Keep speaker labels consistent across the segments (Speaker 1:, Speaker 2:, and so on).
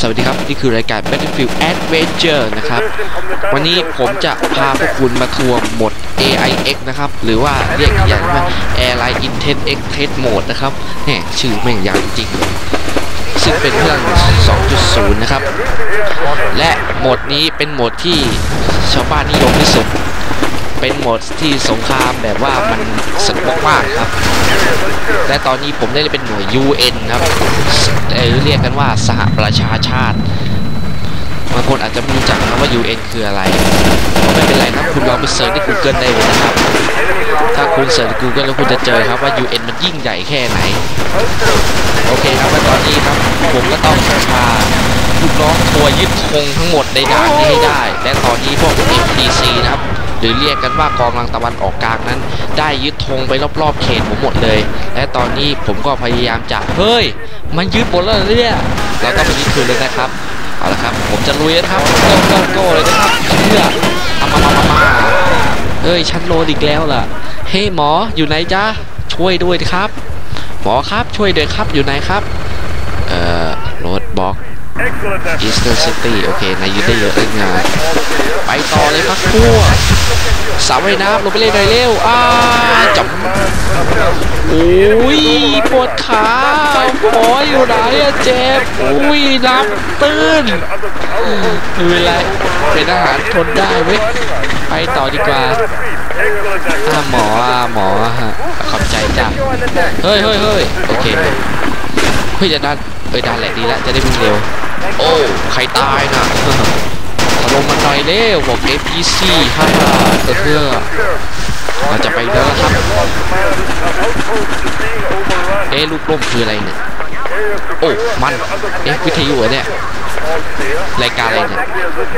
Speaker 1: สวัสดีครับ นี่คือรายการ Battlefield Adventure นะครับ วันนี้ผมจะพาพวกคุณมาทัวร์โหมด AIX นะครับ หรือว่าเรียกอย่างว่า Airline Intent X Test Mode นะครับแหมชื่อแม่งยาวจริงซึ่งเป็นเครื่อง 2.0 นะครับ และโหมดนี้เป็นโหมดที่ชาวบ้านนิยมที่สุด เป็นโหมดที่สงครามแบบว่ามันสนุกมากๆครับ และตอนนี้ผมได้เป็นหน่วย UN ครับหรือเรียกกันว่าสหประชาชาติบางคนอาจจะไม่รู้จักนะว่า UN คืออะไรไม่เป็นไรครับคุณลองไปเสิร์ชใน Google ได้เลยนะครับ ถ้าคุณเสิร์ช Google แล้วคุณจะเจอครับว่า UN มันยิ่งใหญ่แค่ไหน โอเคครับตอนนี้ครับผมก็ต้องพาลูกน้องทัวร์ยึดธงทั้งหมดในด่านนี้ให้ได้ และตอนนี้พวก MPC นะครับ รือเรียกกันว่ากองกำลังตะวันออกกลางนั้น ได้ยึดธงไปรอบๆเขตผมหมดเลย และตอนนี้ผมก็พยายามจะเฮ้ย มันยึดหมดแล้วเหรอเนี่ยเราต้องไปยึดคืนเลยนะครับเอาละครับ ผมจะลุยนะครับโก้โก้โก้เลยนะครับเชื่อเอามามามามาเฮ้ยชั้นโลดอีกแล้วล่ะเฮ้ยหมออยู่ไหนจ๊ะช่วยด้วยครับ หมอครับช่วยด้วยครับอยู่ไหนครับเอ่อรถบล็อก Eastern City โอเคนายยึดได้เยอะเลยงานไปต่อเลยครับพวก สาวว่ายน้ำลงไปเล่นหน่อยเร็วอ้าจับโอ้ยปวดขาหมออยู่ไหนอะเจ็บอุ้ยน้ำตื้นไม่เป็นไรเป็นอาหารทนได้เว้ยไปต่อดีกว่าอ่าหมออ่าหมอฮะขอบใจจ้ะเฮ้ยเฮ้ยเฮ้ยโอเคเฮ้ยจะดันเอ้ยดันแหละดีล้วจะได้วิ่งเร็วโอ้ใครตายนะ ล่มมันหน่อยเร็วบอก FPC ฮ่าฮ่าเพื่อเราจะไปแล้วครับ เอ๊ะลูกล่มคืออะไรเนี่ย โอ้ มัน เอ๊ะวิทยุเหรเนี่ย รายการอะไรเนี่ย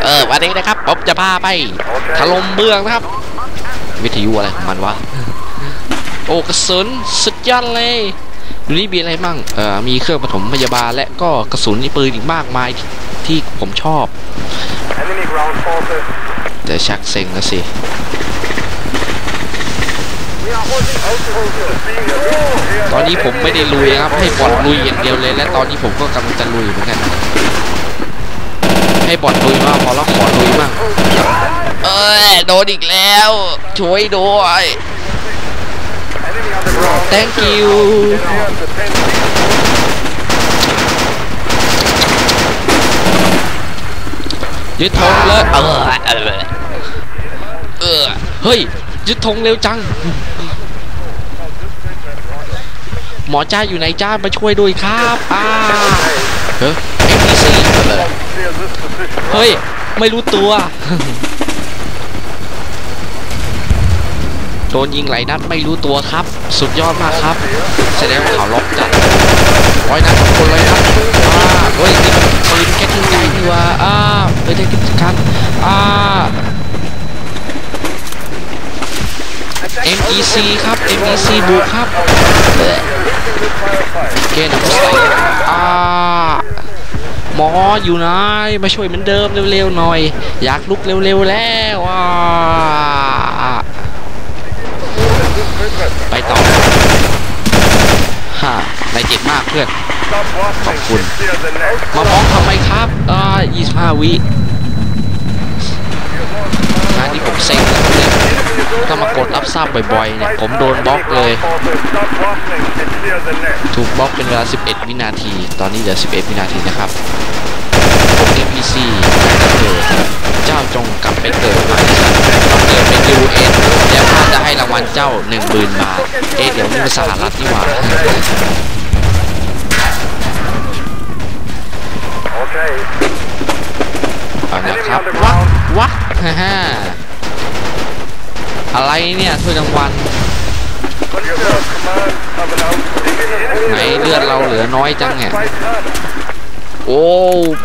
Speaker 1: เออ วันนี้นะครับผมจะพาไปถล่มเมืองนะครับ วิทยุอะไรมันวะ โอ้กระสุนสุดยอดเลยดูนี่มีอะไรมั่ง เอ่อ มีเครื่องปฐมพยาบาลและก็กระสุนปืนอีกมากมายที่ผมชอบ แต่ชักเซ็งแล้วสิตอนนี้ผมไม่ได้ลุยนะครับ ให้บอดลุยอย่างเดียวเลย และตอนนี้ผมก็กำลังจะลุยเหมือนกันให้บอดลุยมากพอแล้วขอลุยมั่งเอ้ยโดนอีกแล้ว ช่วยด้วย thank you ยึดธงเลยเออเออเออเฮ้ยยึดธงเร็วจัง หมอจ้าอยู่ไหนจ้ามาช่วยด้วยครับอ่าเฮ้ย NPC เฮ้ยไม่รู้ตัวโดนยิงหลายนัดไม่รู้ตัวครับ สุดยอดมากครับ แสดงว่าเขาล็อกจัดร้อยนัดทุกคนเลยครับอ่าเฮ้ยนี่มันปืน แค่ทิ้งใหญ่นี่ว่าอ่าไม่ได้กิจการอ่า MEC ครับ MEC บุกครับเกณฑ์อัพไซด์อ่าหมออยู่ไหนมาช่วยเหมือนเดิมเร็วๆหน่อย อยากลุกเร็วๆแล้วอ่าไปต่อฮ่าในเจ็บมากเพื่อน ขอบคุณ มาบล็อกทำไมครับอ่า25 วิงานที่ผมเซ็งเนี่ยถ้ามากดรับทราบบ่อยๆเนี่ยผมโดนบล็อกเลย ถูกบล็อกเป็นเวลา 11 วินาที ตอนนี้เหลือ 11 วินาทีนะครับพวก NPC เกิดเจ้าจงกลับไปเกิดใหม่ต้องเกิดเป็น UN แล้วข้าจะให้รางวัลเจ้า 10,000 บาท เอ๊ะเดี๋ยวนี่มันสหรัฐนี่หว่า เอาละครับวัดวัดฮ่าฮ่าอะไรเนี่ยถ้วยรางวัลไหนเลือดเราเหลือน้อยจังเนี่ยโอ้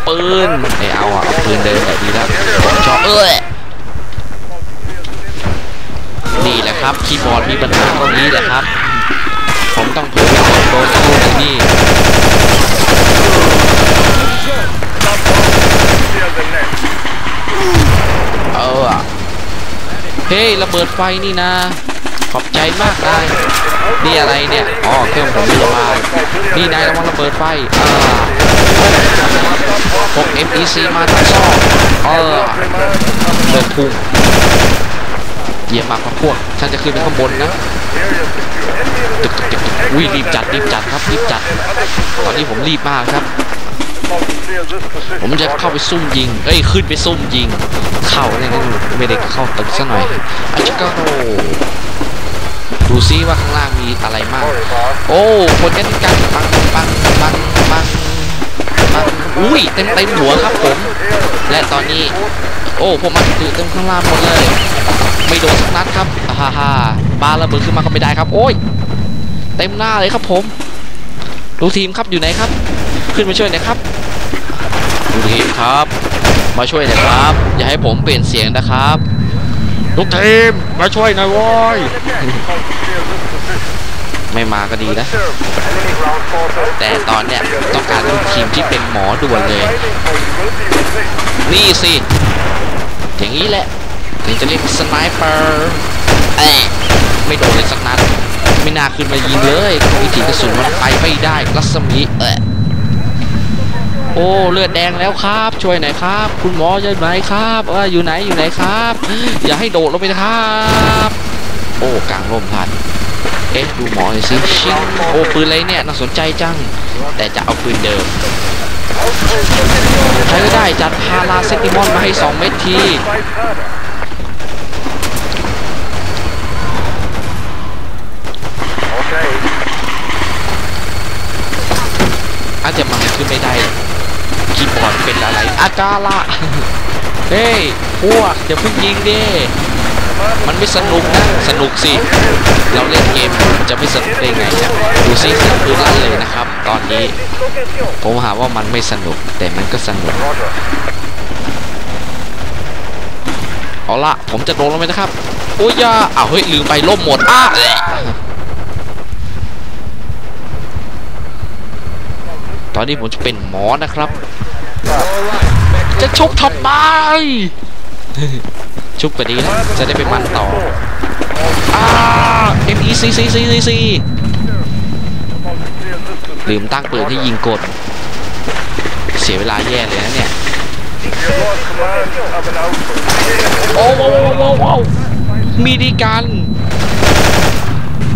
Speaker 1: ปืนไม่เอาอะเอาปืนเดินแบบนี้แล้วผมชอบเอ้ยนี่แหละครับคีย์บอร์ดมีปัญหาตรงนี้แหละครับ ผมต้องเพิ่มโดนตู้นี่ เออเฮ้ยระเบิดไฟนี่นะ ขอบใจมากนายนี่อะไรเนี่ยอ๋อเครื่องผมพยาบานี่นายระวังระเบิดไฟอ่าพวก FEC มาทั้งซอกเออเดินพุ่งเยี่ยมมากครับพวกฉันจะขึ้นไปข้างบนนะตึกตึกตึกตึกอุ้ยรีบจัดรีบจัดครับรีบจัด ตอนนี้ผมรีบมากครับ ผมจะเข้าไปซุ่มยิง เอ้ยขึ้นไปซุ่มยิง เข้าเนี่ยไม่ได้เข้าตึกซะหน่อยอาชิกาโรดูซิว่าข้างล่างมีอะไรมาก โอ้คนกันกันปังปังปังปังปังอุ้ยเต็มเต็มหัวครับผม และตอนนี้ โอ้ผมมันถือเต็มข้างล่างหมดเลย ไม่โดนสักนัดครับฮ่าฮ่าปาระเบิดขึ้นมาก็ไม่ได้ครับ โอ้ยเต็มหน้าเลยครับผมลูทีมครับอยู่ไหนครับ ขึ้นมาช่วยหน่อยครับ ลูกทีมครับ มาช่วยหน่อยครับ อย่าให้ผมเปลี่ยนเสียงนะครับลูกทีมมาช่วยหน่อยโว้ยไม่มาก็ดีนะ แต่ตอนเนี้ยต้องการลูกทีมที่เป็นหมอด่วนเลย นี่สิอย่างนี้แหละถึงจะเรียกสไนเปอร์แอะไม่โดนเลยสักนัด ไม่น่าขึ้นมายิงเลยวิถีกระสุนมันไปไม่ได้รัศมีเอะ โอ้เลือดแดงแล้วครับ ช่วยหน่อยครับ คุณหมออยู่ไหนครับเอออยู่ไหนอยู่ไหนครับ อย่าให้โดดลงไปนะครับ โอ้กลางร่มพันเอ๊ะดูหมอหน่อยสิชิงโอ้ปืนอะไรเนี่ยน่าสนใจจัง แต่จะเอาปืนเดิมใครก็ได้จัดพาราเซติมอนมาให้ 2 เม็ดทีอาจจะมันขึ้นไม่ได้ คีย์บอร์ดเป็นอะไรอากาละเฮ้ยพวกอย่าเพิ่งยิงดิมันไม่สนุกนะสนุกสิ เราเล่นเกมจะไม่สนุกได้ไงนะดูสิเสียงปืนลั่นเลยนะครับ ตอนนี้ ผมหาว่ามันไม่สนุก แต่มันก็สนุก เอาละผมจะโดนแล้วไหมนะครับ โอ้ยอยาอ้าวเฮ้ยลืมไปล่มหมดอ้าแหละต อนนี้ผมจะเป็นหมอนะครับ จะชุบทำไมชุบก็ดีแล้วจะได้ไปมันต่ออ่า M E C C C C C ลืมตั้งปืนที่ยิงกด เสียเวลาแย่เลยนะเนี่ย โอ้โหโอ้โหมีดีกัน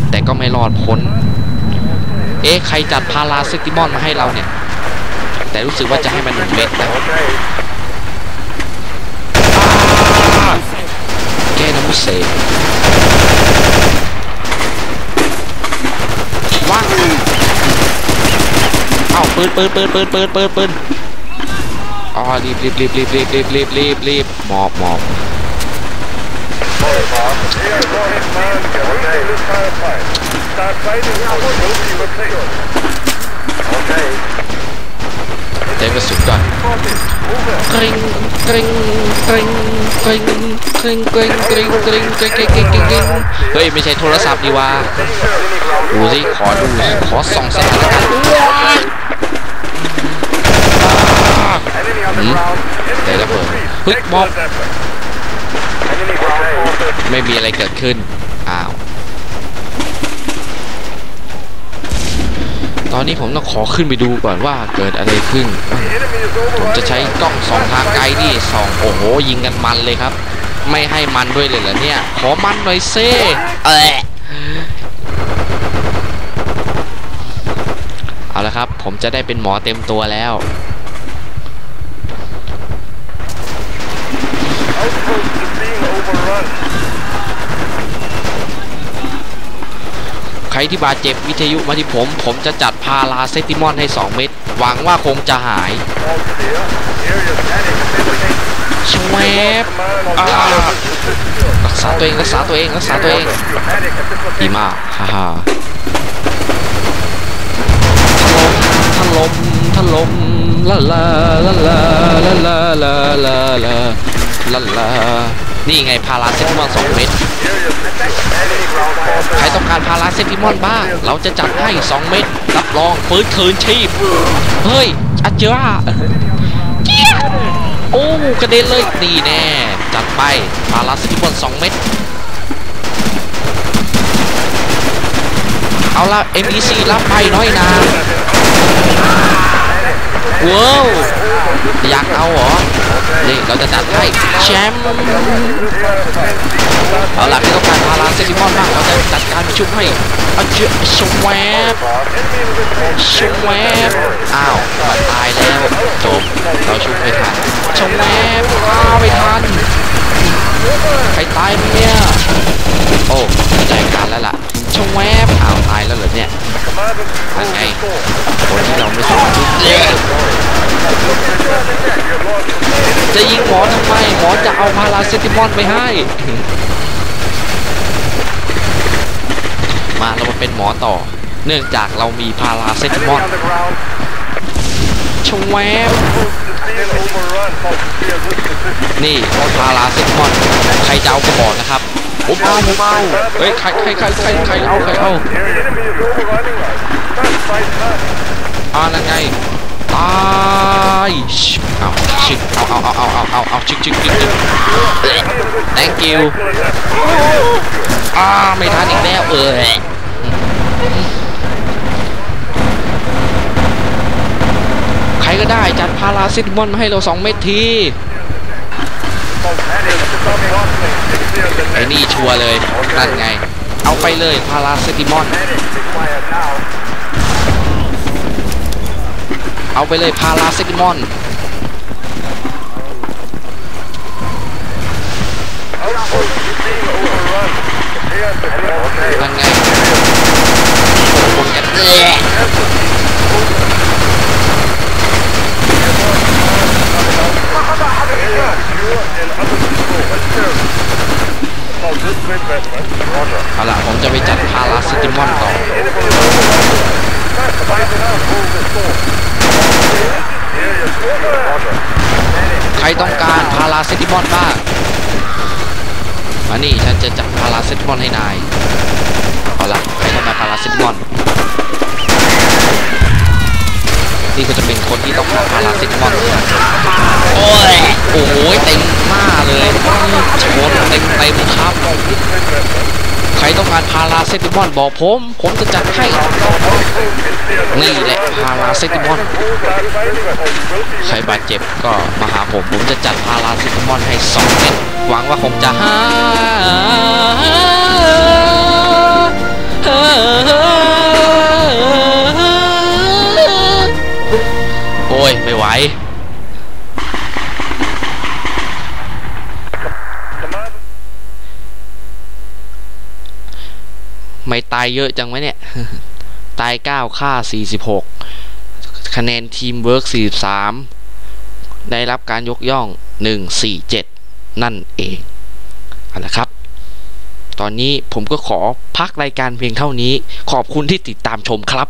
Speaker 1: แต่ก็ไม่รอดพ้น เอ๊ะใครจัดพาราเซติมอนมาให้เราเนี่ย แต่รู้สึกว่าจะให้มันหนึ่งเม็ดนะแก้น้ำมุเสว่างเอ้าปืนปืนปืนปืนปืนปืนปืนอ๋อรีบรีบรีบรีบรีบรีบรีบรีบรีบหมอบหมอบ เต็มกระสุนก่อนกริงกริงกริงกริงกริงกริงกริงกริงกริงกริงกริงกริงกริงเฮ้ยไม่ใช่โทรศัพท์ดีว่าดูสิขอดูขอส่องสถานการณ์อืมแต่ระเบิดเฮ้ยมอบไม่มีอะไรเกิดขึ้น อ้าว ตอนนี้ผมต้องขอขึ้นไปดูก่อนว่าเกิดอะไรขึ้น ผมจะใช้กล้องสองทางไกลนี่สองโอ้โหยิงกันมันเลยครับ ไม่ให้มันด้วยเลยเหรอเนี่ย ขอมันหน่อยเซ่เออเอาละครับ ผมจะได้เป็นหมอเต็มตัวแล้ว ใครที่บาดเจ็บวิทยุมาที่ผม ผมจะจัดพาราเซติมอนให้ 2 เม็ดหวังว่าคงจะหายชวบอ่ารักษาตัวเองรักษาตัวเองรักษาตัวเองดีมากฮ่าฮ่าถล่มถล่มถล่มลาลาลาลาลาลาลาลาลาลาลานี่ไงพาราเซติมอน2เม็ด ใครต้องการพาราเซติมอนบ้าง เราจะจัดให้ 2 เม็ดรับรองฟื้นคืนชีพ เฮ้ยอาเจ้าเจี๊ยโอ้กระเด็นเลยดีแน่ จัดไปพาราเซติมอน2 เม็ดเอาละ MEC รับไปน้อยนาว้าว อยากเอาเหรอ นี่เราจะจัดให้แชมป์เอาล่ะที่ต้องการพาราเซติมอนมากเราจะจัดการชุบให้เอาเจอชวบชวบอ้าว เอาพาราเซติมอนไปให้ มาเรามาเป็นหมอต่อ เนื่องจากเรามีพาราเซตามอลชวแวบนี่พาราเซตามอลใครจะเอาก็บอกนะครับผมเอาผมเอาเฮ้ยใครใครใครใครใครเอาใครเอาอ่านั่นไง ตายชิบเอาชิบเอาเอาเอาเอาเอาเอาเอาชิกชิกชิกชิก thank you อ่าไม่ทันอีกแล้วเออใครก็ได้จัดพาราซิตมอลมาให้เราสองเม็ดทีไอ้นี่ชัวร์เลยนั่นไง เอาไปเลยพาราซิติมอน เอาไปเลยพาราซิติมอนนั่นไงคนกันเอะเอาล่ะผมจะไปจัดพาราซิติมอนต่อ ใค รต้องการพาราเซติมอนบ้างมานี่ฉันจะจัดพาราเซติมอนให้นายเอาละใครต้องการพาราเซติมอนนี่ก็จะเป็นคนที่ต้องการพาราเซติมอนโอ้ยโอ้โหเต็มหน้าเลยชนเต็มเต็มครับ รต้องการพาราเซติมอนบอกผม ผมจะจัดให้ นี่แหละพาราเซติมอน ใครบาดเจ็บก็มาหาผม ผมจะจัดพาราเซตามอลให้สองเม็ดหวังว่าผมจะหายโอ้ย ไม่ไหว ไม่ตายเยอะจังไหมเนี่ย ตาย 9 ค่า 46 คะแนนทีมเวิร์ก43 ได้รับการยกย่อง 147 นั่นเองเอาละครับ ตอนนี้ผมก็ขอพักรายการเพียงเท่านี้ ขอบคุณที่ติดตามชมครับ